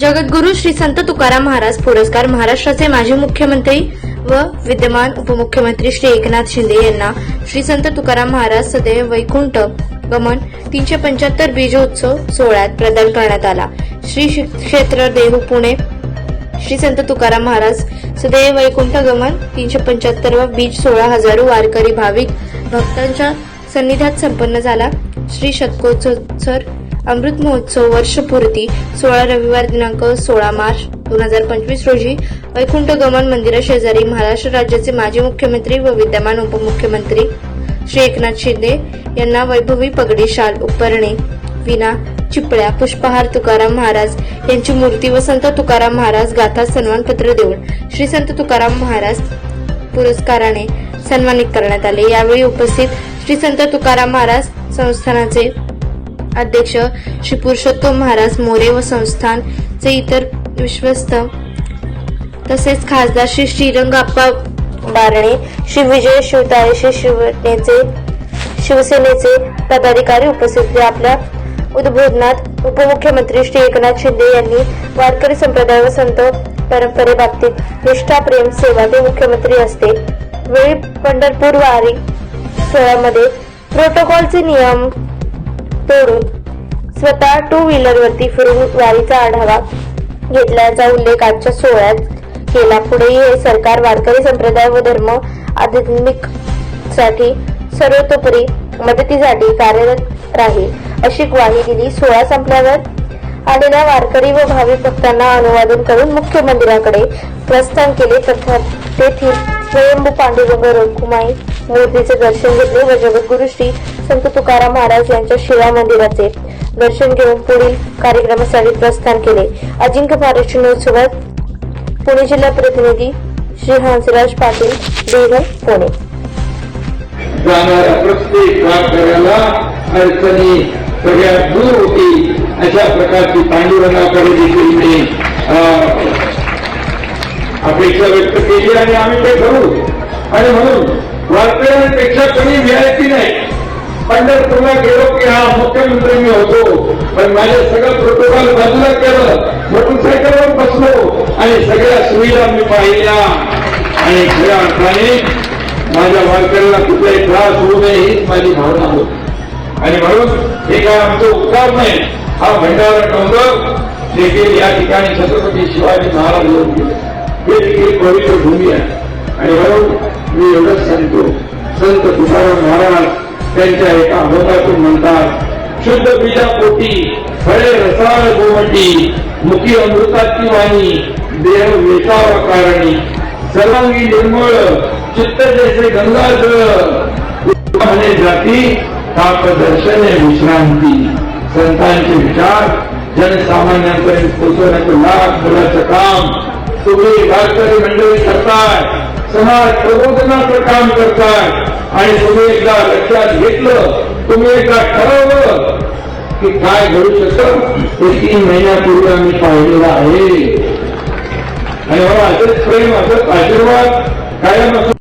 जगद्गुरु श्री संत तुकाराम महाराज पुरस्कार महाराष्ट्राचे माजी मुख्यमंत्री व विद्यमान उपमुख्यमंत्री श्री एकनाथ शिंदे यांना श्री संत तुकाराम महाराज सदैव वैकुंठ गमन तीनशे पंच्याहत्तर बीजोत्सव सोहळ्यात प्रदान करण्यात आला. श्री क्षेत्र देहू पुणे श्री संत तुकाराम महाराज सदैव वैकुंठ गमन तीनशे पंच्याहत्तर व बीज सोळा हजारो वारकरी भाविक भक्तांच्या सन्निध्यात संपन्न झाला. श्री शतकोत्सव अमृत महोत्सव वर्षपूर्ती सोळा रविवार दिनांक सोळा मार्च दोन हजार पंचवीस रोजी वैकुंठ गमन मंदिरा शेजारी महाराष्ट्र राज्याचे माजी मुख्यमंत्री व विद्यमान उपमुख्यमंत्री श्री एकनाथ शिंदे यांना वैभवी पगडी शाल उपरणे विना चिपळ्या पुष्पहार तुकाराम महाराज यांची मूर्ती व संत तुकाराम महाराज गाथा सन्मानपत्र देऊन श्री संत तुकाराम महाराज पुरस्काराने सन्मानित करण्यात आले. यावेळी उपस्थित श्री संत तुकाराम महाराज संस्थानाचे अध्यक्ष श्री पुरुषोत्तम महाराज मोरे व संस्थानचे इतर विश्वस्त तसेच खासदार श्री श्रीरंगाप्पा बारणे श्री विजय शिवतारे श्री शिवसेनेचे शिवसेनेचे पदाधिकारी उपस्थित आपल्या उद्बोधनात उपमुख्यमंत्री श्री एकनाथ शिंदे यांनी वारकरी संप्रदाय व संत परंपरेबाबतीत निष्ठा प्रेम सेवा ते मुख्यमंत्री असते. वेळी पंढरपूर वारी सोहळ्यामध्ये प्रोटोकॉलचे नियम तोडून स्वतः टू व्हीलरवरती फिरून वारीचा आढावा घेतल्याचा उल्लेख आजच्या सोहळ्यात केला. पुढेही हे सरकार वारकरी संप्रदाय व धर्म आध्यात्मिकसाठी सर्वतोपरी मदतीसाठी कार्यरत राहील अशी ग्वाही दिली. सोहळा संपल्यावर आलेल्या वारकरी व भाविक भक्तांना अनुवादन करून मुख्य मंदिराकडे प्रस्थान केले. तथा तेथील स्वयंभू पांडुरंग रघुमाई मूर्तीचे दर्शन घेतले व जगद्गुरु श्री संत तुकाराम महाराज यांच्या शिवा मंदिराचे दर्शन घेऊन पुढील कार्यक्रमासाठी प्रस्थान केले. अजिंक्य महाराष्ट्रोत्सवात पुणे जिल्हा प्रतिनिधी श्री हंसराज पाटील देह पुणे. जाणाऱ्या प्रत्येक वारकऱ्याला अडचणी सगळ्या दूर होती अशा प्रकारची पांडुरंगाकडे देखील मी अपेक्षा व्यक्त केली आणि आम्ही ते करू आणि म्हणून वारकऱ्यांपेक्षा कमी व्हीआयपी नाही. पंढरपूरला गेलो की हा मुख्यमंत्री मी होतो. पण माझ्या सगळं प्रोटोकॉल बाजूला केलं. मोटरसायकलवर बसलो. आणि सगळ्या सुविधा मी पाहिल्या. आणि खऱ्या अर्थाने माझ्या वारकऱ्याला कुठलाही त्रास होऊ नये हीच माझी भावना होती. आणि म्हणून हे काय आमचं उपकार नाही. हा भंडारा डोंगर देखील या ठिकाणी छत्रपती शिवाजी महाराज येऊन गेले. हे देखील पवित्र भूमी आहे. आणि म्हणून मी एवढंच सांगतो. संत तुकाराम महाराज त्यांच्या एका अभंगातून म्हणतात शुद्ध बीजा पोटी फळे रसाळ गोमटी मुखी अमृताची वाणी देह वेचावा कारणी सर्वांगी निर्मळ चित्त जैसे गंगा जळ जाती ताप दर्शने विश्रांती. संतांचे विचार जनसामान्यांपर्यंत पोहोचवण्याचं लाख मुलाचं काम तुम्ही वारकरी मंडळी करताय. समाज प्रबोधनाचं काम करताय. आणि तुम्ही एकदा लक्षात घेतलं तुम्ही एकदा ठरवलं की काय घडू शकतं ते तीन महिन्यापूर्वी आम्ही पाहिलेलं आहे. आणि मला असंच प्रेम असंच आशीर्वाद कायम